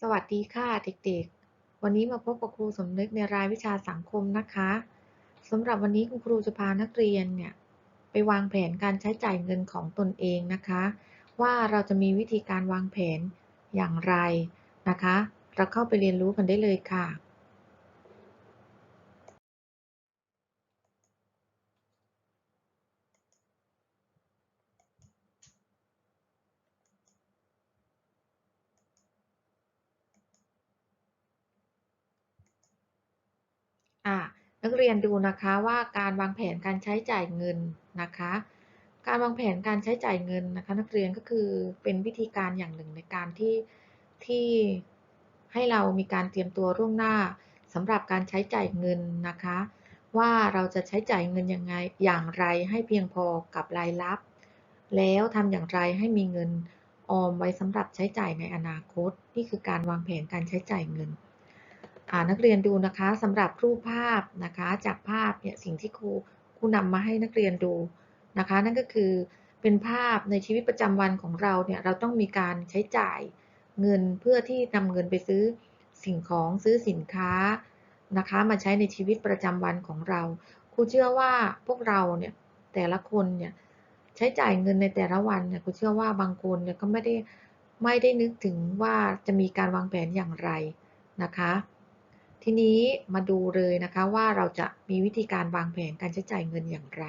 สวัสดีค่ะเด็กๆ วันนี้มาพบกับครูสมนึกในรายวิชาสังคมนะคะสำหรับวันนี้คุณครูจะพานักเรียนเนี่ยไปวางแผนการใช้จ่ายเงินของตนเองนะคะ ว่าเราจะมีวิธีการวางแผนอย่างไรนะคะ เราเข้าไปเรียนรู้กันได้เลยค่ะ อะนักเรียนดูนะคะว่าการวางแผนการใช้จ่ายเงินนะคะ การวางแผนการใช้จ่ายเงินนะคะ นักเรียนก็คือเป็นวิธีการอย่างหนึ่งในการที่ที่ให้เรามีการเตรียมตัวล่วงหน้าสำหรับการใช้จ่ายเงินนะคะ ว่าเราจะใช้จ่ายเงินยังไงอย่างไรให้เพียงพอกับรายรับ แล้วทำอย่างไรให้มีเงินออมไว้สำหรับใช้จ่ายในอนาคต นี่คือการวางแผนการใช้จ่ายเงิน นักเรียนดูนะคะสำหรับรูปภาพนะคะจากภาพเนี่ยสิ่งที่ครูครูนำมาให้นักเรียนดูนะคะ นั่นก็คือเป็นภาพในชีวิตประจำวันของเราเนี่ยเราต้องมีการใช้จ่ายเงินเพื่อที่นำเงินไปซื้อสิ่งของซื้อสินค้านะคะ มาใช้ในชีวิตประจำวันของเราครูเชื่อว่าพวกเราเนี่ยแต่ละคนเนี่ยใช้จ่ายเงินในแต่ละวันเนี่ยครูเชื่อว่าบางคนเนี่ยก็ไม่ได้ไม่ได้นึกถึงว่าจะมีการวางแผนอย่างไรนะคะ ทีนี้มาดูเลยนะคะว่าเราจะมีวิธีการวางแผนการใช้จ่ายเงินอย่างไร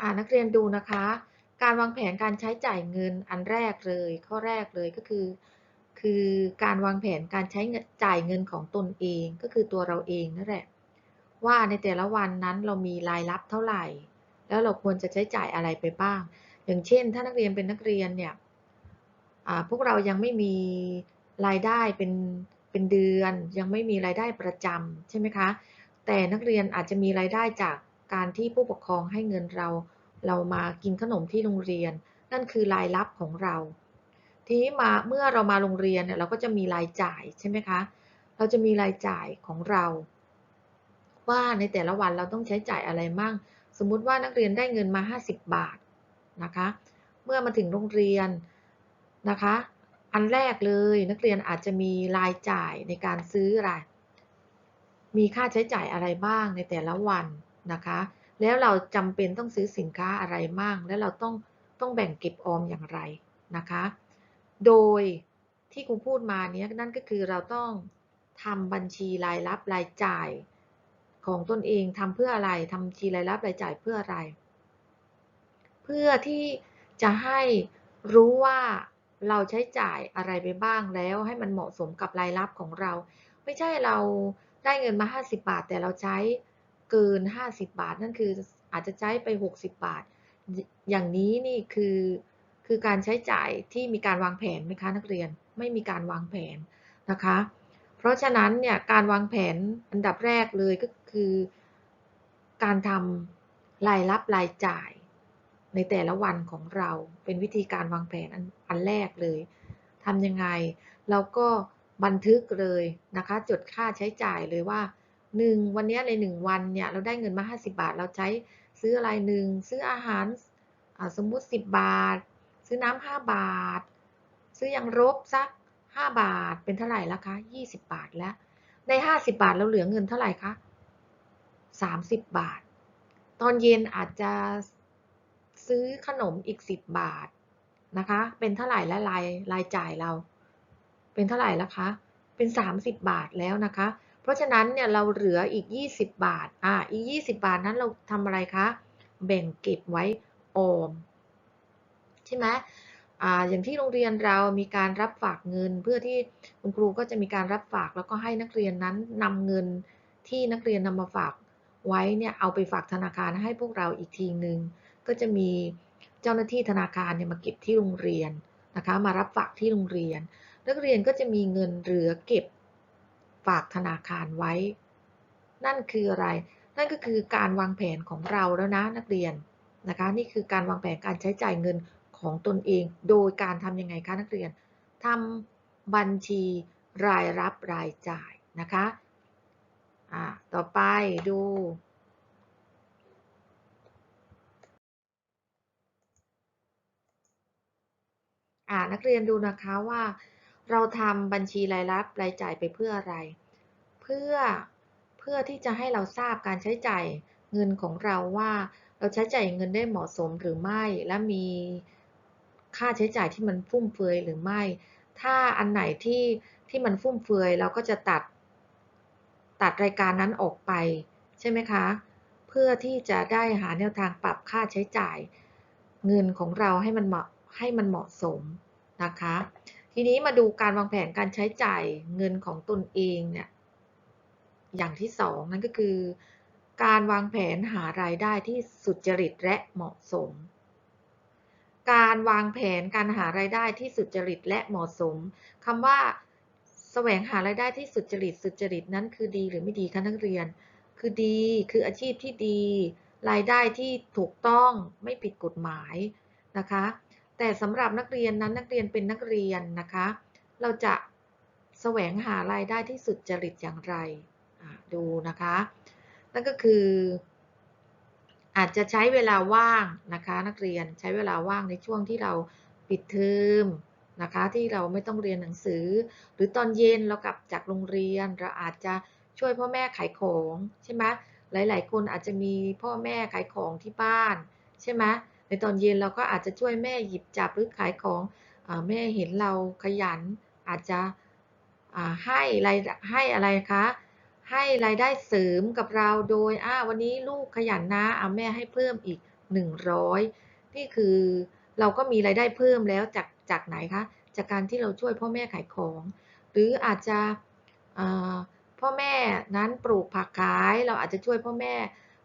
อ่านักเรียนดูนะคะ การวางแผนการใช้จ่ายเงินอันแรกเลย ข้อแรกเลยก็คือ คือการวางแผนการใช้จ่ายเงินของตนเองก็คือตัวเราเองนั่นแหละ ว่าในแต่ละวันนั้นเรามีรายรับเท่าไหร่ แล้วเราควรจะใช้จ่ายอะไรไปบ้าง อย่างเช่น ถ้านักเรียนเป็นนักเรียนเนี่ยพวกเรายังไม่มีรายได้เป็นเป็นเดือน ยังไม่มีรายได้ประจำใช่ไหมคะ แต่นักเรียนอาจจะมีรายได้จากการที่ผู้ปกครองให้เงินเรา เรามากินขนมที่โรงเรียน นั่นคือรายรับของเรา ทีนี้มาเมื่อเรามาโรงเรียนเนี่ยเราก็จะมีรายจ่ายใช่ไหมคะ เราจะมีรายจ่ายของเรา ว่าในแต่ละวันเราต้องใช้จ่ายอะไรมั่ง สมมุติว่านักเรียนได้เงินมา 50 บาทนะคะ เมื่อมาถึงโรงเรียนนะคะ อันแรกเลยนักเรียนอาจจะมีรายจ่ายในการซื้ออะไร มีค่าใช้จ่ายอะไรบ้างในแต่ละวันนะคะ แล้วเราจำเป็นต้องซื้อสินค้าอะไรมั่งแล้วเราต้องต้องแบ่งเก็บออมอย่างไรนะคะ โดยที่ครูพูดมาเนี้ยนั่นก็คือเราต้องทำบัญชีรายรับรายจ่าย ของตนเองทำเพื่ออะไรทำบัญชีรายรับรายจ่ายเพื่ออะไร เพื่อที่จะให้รู้ว่าเราใช้จ่ายอะไรไปบ้างแล้วให้มันเหมาะสมกับรายรับของเรา ไม่ใช่เราได้เงินมา 50 บาท แต่เราใช้เกิน 50 บาท นั่นคืออาจจะใช้ไป 60 บาท อย่างนี้นี่คือคือการใช้จ่ายที่มีการวางแผนไหมคะนักเรียนไม่มีการวางแผนนะคะ เพราะฉะนั้นเนี่ยการวางแผนอันดับแรกเลยก็คือ การทำรายรับรายจ่าย ในแต่ละวันของเราเป็นวิธีการวางแผนอันอันแรกเลยทำยังไงเราก็บันทึกเลยนะคะ จดค่าใช้จ่ายเลยว่า 1 วันนี้ใน 1 วันเนี่ยเราได้เงินมา 50 บาท เราใช้ซื้ออะไรหนึ่งซื้ออาหารสมมุติ 10 บาท ซื้อน้ำ5บาท ซื้อยังรบสัก 5 บาทเป็นเท่าไหร่แล้วคะ 20 บาทแล้ว ใน 50 บาทเราเหลือเงินเท่าไหร่คะ 30 บาท ตอนเย็นอาจจะซื้อขนมอีก 10 บาทนะคะ เป็นเท่าไหร่และรายรายจ่ายเรา เป็นเท่าไหร่แล้วคะ เป็น 30 บาทแล้วนะคะ เพราะฉะนั้นเนี่ยเราเหลืออีก 20 บาท อ่า อีก 20 บาทนั้นเราทำอะไรคะ แบ่งเก็บไว้ออม ใช่ไหม อย่างที่โรงเรียนเรามีการรับฝากเงิน เพื่อที่คุณครูก็จะมีการรับฝากแล้วก็ให้นักเรียนนั้นนำเงินที่นักเรียนนำมาฝากไว้เนี่ยเอาไปฝากธนาคารให้พวกเราอีกทีหนึ่งก็จะมีเจ้าหน้าที่ธนาคารเนี่ยมาเก็บที่โรงเรียนนะคะมารับฝากที่โรงเรียน นักเรียนก็จะมีเงินเหลือเก็บฝากธนาคารไว้ นั่นคืออะไร นั่นก็คือการวางแผนของเราแล้วนะนักเรียนนะคะนี่คือการวางแผนการใช้จ่ายเงิน ของตนเอง โดยการทำยังไงคะนักเรียนทำบัญชีรายรับรายจ่ายนะคะอ่าต่อไปดู อ่านักเรียนดูนะคะว่า เราทำบัญชีรายรับรายจ่ายไปเพื่ออะไร เพื่อเพื่อที่จะให้เราทราบการใช้จ่ายเงินของเราว่า เราใช้จ่ายเงินได้เหมาะสมหรือไม่และมี ค่าใช้จ่ายที่มันฟุ่มเฟือยหรือไม่ ถ้าอันไหนที่ที่มันฟุ่มเฟือยเราก็จะตัด ตัดรายการนั้นออกไป ใช่ไหมคะ เพื่อที่จะได้หาแนวทางปรับค่าใช้จ่าย เงินของเราให้มันเหมาะให้มันเหมาะสมนะคะ ทีนี้มาดูการวางแผนการใช้จ่ายเงินของตนเองเนี่ยอย่างที่สองนั่นก็คือ การวางแผนหารายได้ที่สุจริตและเหมาะสม การวางแผนการหารายได้ที่สุจริตและเหมาะสมคำว่าแสวงหารายได้ที่สุจริตสุจริตนั้นคือดีหรือไม่ดีคะนักเรียน คือดีคืออาชีพที่ดี รายได้ที่ถูกต้องไม่ผิดกฎหมายนะคะ แต่สำหรับนักเรียนนั้นนักเรียนเป็นนักเรียนนะคะ เราจะแสวงหารายได้ที่สุจริตอย่างไร ดูนะคะ นั่นก็คือ อาจจะใช้เวลาว่างนะคะ นักเรียนใช้เวลาว่างในช่วงที่เราปิดเทอมนะคะที่เราไม่ต้องเรียนหนังสือ หรือตอนเย็นเรากลับจากโรงเรียน เราอาจจะช่วยพ่อแม่ขายของใช่ไหมหลาย ๆ คนอาจจะมีพ่อแม่ขายของที่บ้านใช่ไหมในตอนเย็นเราก็อาจจะช่วยแม่หยิบจับหรือขายของอแม่เห็นเราขยันอาจจะให้รายให้อะไรคะ ให้รายได้เสริมกับเราโดยอ่าวันนี้ลูกขยันนะอ่าแม่ให้เพิ่มอีก 100 นี่คือเราก็มีรายได้เพิ่มแล้วจากจากไหนคะ จากการที่เราช่วยพ่อแม่ขายของ หรืออาจจะพ่อแม่นั้นปลูกผักขาย เราอาจจะช่วยพ่อแม่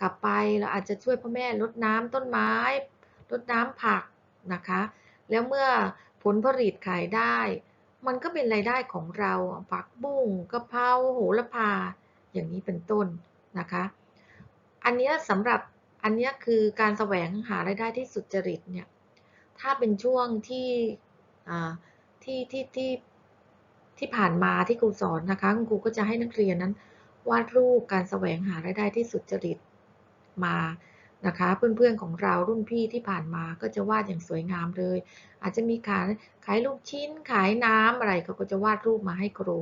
กลับไป เราอาจจะช่วยพ่อแม่ลดน้ำต้นไม้ลดน้ำผักนะคะ แล้วเมื่อผลผลิตขายได้ มันก็เป็นรายได้ของเราผักบุ้งกะเพราโหระพา อย่างนี้เป็นต้นนะคะ อันนี้สำหรับอันนี้คือการแสวงหารายได้ที่สุจริตเนี่ยถ้าเป็นช่วงที่ที่ที่ที่ที่ผ่านมาที่ครูสอนนะคะคุณครูก็จะให้นักเรียนนั้นวาดรูปการแสวงหารายได้ที่สุจริตมานะคะเพื่อนๆของเรารุ่นพี่ที่ผ่านมาก็จะวาดอย่างสวยงามเลย อาจจะมีขายขายลูกชิ้นขายน้ำอะไรเขาก็จะวาดรูปมาให้ครู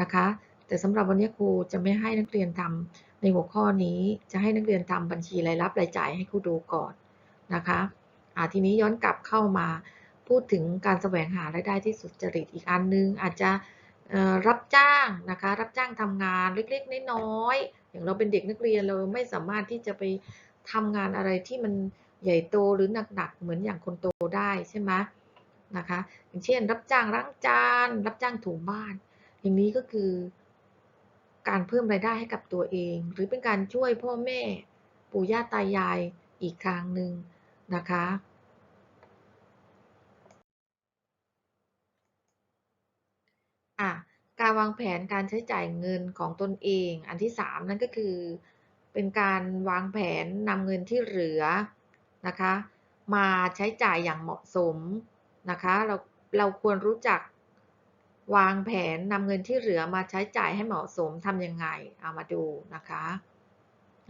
นะคะ แต่สำหรับวันนี้ครูจะไม่ให้นักเรียนทำในหัวข้อนี้จะให้นักเรียนทำบัญชีรายรับรายจ่ายให้ครูดูก่อนนะคะะทีนี้ย้อนกลับเข้ามาพูดถึงการแสวงหารายได้ที่สุจริตอีกอันนึง อาจจะรับจ้างนะคะ รับจ้างทำงานเล็กๆน้อยๆอย่างเราเป็นเด็กนักเรียนเราไม่สามารถที่จะไปทำงานอะไรที่มันใหญ่โตหรือหนักๆเหมือนอย่างคนโตได้ใช่ไหมนะคะ อย่างเช่น รับจ้างล้างจาน รับจ้างถูบ้าน อย่างนี้ก็คือ การเพิ่มรายได้ให้กับตัวเอง หรือเป็นการช่วยพ่อแม่ปู่ย่าตายายอีกครั้งหนึ่งนะคะ อะการวางแผนการใช้จ่ายเงินของตนเอง อันที่ 3 นั่นก็คือเป็นการวางแผนนำเงินที่เหลือนะคะ มาใช้จ่ายอย่างเหมาะสมนะคะ เราเราควรรู้จัก วางแผนนำเงินที่เหลือมาใช้จ่ายให้เหมาะสมทำยังไงเอามาดูนะคะ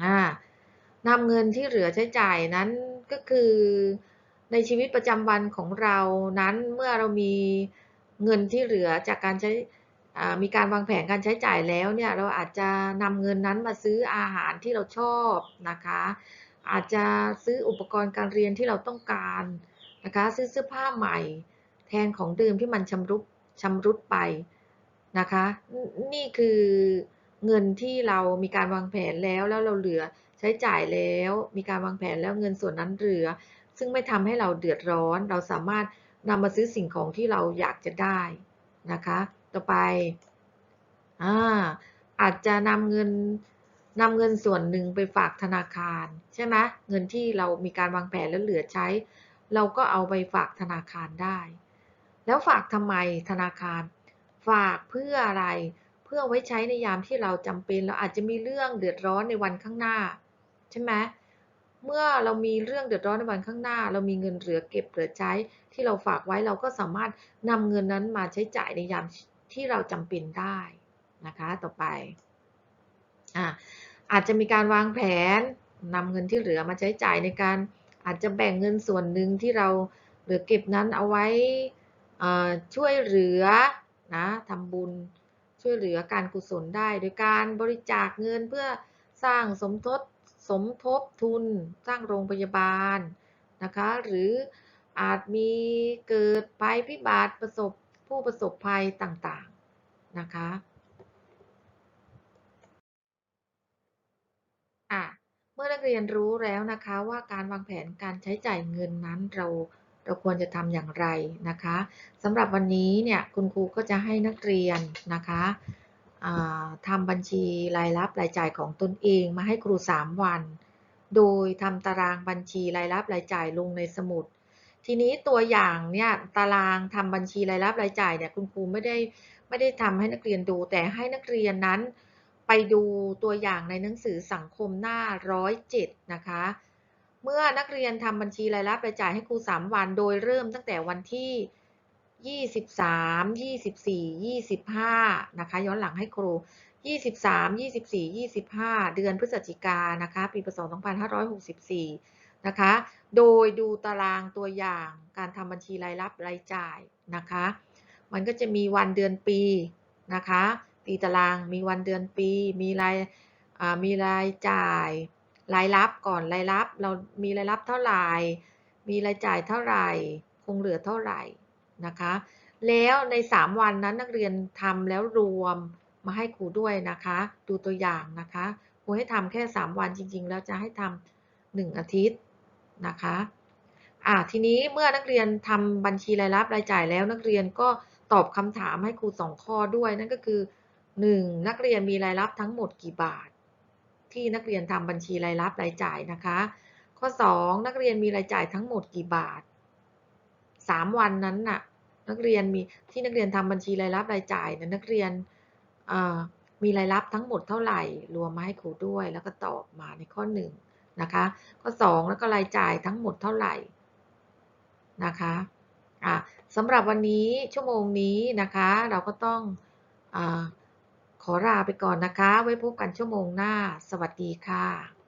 อ่านำเงินที่เหลือใช้จ่ายนั้นก็คือในชีวิตประจำวันของเรานั้นเมื่อเรามีเงินที่เหลือจากการใช้มีการวางแผนการใช้จ่ายแล้วเนี่ยเราอาจจะนำเงินนั้นมาซื้ออาหารที่เราชอบนะคะ อาจจะซื้ออุปกรณ์การเรียนที่เราต้องการนะคะ ซื้อเสื้อผ้าใหม่ แทนของเดิมที่มันชำรุด ชำรุดไปนะคะ นี่คือเงินที่เรามีการวางแผนแล้วแล้วเราเหลือใช้จ่ายแล้ว มีการวางแผนแล้วเงินส่วนนั้นเหลือ ซึ่งไม่ทำให้เราเดือดร้อน เราสามารถนำมาซื้อสิ่งของที่เราอยากจะได้นะคะ ต่อไปอาอาจจะนำเงินนำเงินส่วนหนึ่งไปฝากธนาคาร ใช่ไหมเงินที่เรามีการวางแผนแล้วเหลือใช้ เราก็เอาไปฝากธนาคารได้ แล้วฝากทำไมธนาคาร ฝากเพื่ออะไร เพื่อไว้ใช้ในยามที่เราจำเป็น เราอาจจะมีเรื่องเดือดร้อนในวันข้างหน้า ใช่ไหมเมื่อเรามีเรื่องเดือดร้อนในวันข้างหน้า เรามีเงินเหลือเก็บเหลือใช้ที่เราฝากไว้เราก็สามารถนำเงินนั้นมาใช้จ่ายในยามที่เราจำเป็นได้นะคะต่อไปอ่าอาจจะมีการวางแผนนำเงินที่เหลือมาใช้จ่ายในการอาจจะแบ่งเงินส่วนหนึ่งที่เราเหลือเก็บนั้นเอาไว้ ช่วยเหลือนะทำบุญช่วยเหลือการกุศลได้ โดยการบริจาคเงินเพื่อสร้างสมทบสมทบทุนสร้างโรงพยาบาลนะคะหรืออาจมีเกิดภัยพิบัติประสบผู้ประสบภัยต่างๆนะคะอะเมื่อนักเรียนรู้แล้วนะคะว่าการวางแผนการใช้จ่ายเงินนั้นเรา เราควรจะทำอย่างไรนะคะสำหรับวันนี้เนี่ยคุณครูก็จะให้นักเรียนนะคะทำบัญชีรายรับรายจ่ายของตนเองมาให้ครู 3 วัน โดยทำตารางบัญชีรายรับรายจ่ายลงในสมุด ทีนี้ตัวอย่างเนี่ยตารางทำบัญชีรายรับรายจ่ายเนี่ยคุณครูไม่ได้ไม่ได้ทำให้นักเรียนดู แต่ให้นักเรียนนั้นไปดูตัวอย่างในหนังสือสังคมหน้า 107 นะคะ เมื่อนักเรียนทำบัญชีรายรับรายจ่ายให้ครู 3 วัน โดยเริ่มตั้งแต่วันที่ 23 24 25 นะคะ ย้อนหลังให้ครู 23 24 25 เดือนพฤศจิกานนะคะ ปีพศ2564 นะคะ โดยดูตารางตัวอย่างการทำบัญชีรายรับรายจ่ายนะคะ มันก็จะมีวันเดือนปีนะคะ ตีตารางมีวันเดือนปี มีรายมีรายจ่าย รายรับก่อนรายรับเรามีรายรับเท่าไหร่มีรายจ่ายเท่าไหร่ คงเหลือเท่าไหร่นะคะ แล้วใน 3 วันนั้นนักเรียนทำแล้วรวมมาให้ครูด้วยนะคะ ดูตัวอย่างนะคะครูให้ทำแค่ 3 วันจริง ๆ แล้วจะให้ทำ1อาทิตย์นะคะอ่าทีนี้เมื่อนักเรียนทำบัญชีรายรับรายจ่ายแล้วนักเรียนก็ตอบคำถามให้ครู 2 ข้อด้วยนั่นก็คือ 1. นักเรียนมีรายรับทั้งหมดกี่บาท ที่นักเรียนทำบัญชีรายรับรายจ่ายนะคะ ข้อ 2. นักเรียนมีรายจ่ายทั้งหมดกี่บาท 3 วันนั้นน่ะนักเรียนมีที่นักเรียนทำบัญชีรายรับรายจ่ายนักเรียนมีรายรับทั้งหมดเท่าไหร่ รวมมาให้ครูด้วย แล้วก็ตอบมาในข้อ1นะคะข้อ 2 แล้วก็รายจ่ายทั้งหมดเท่าไหร่นะคะะสำหรับวันนี้ชั่วโมงนี้นะคะ เราก็ต้องอ ขอลาไปก่อนนะคะ ไว้พบกันชั่วโมงหน้า สวัสดีค่ะ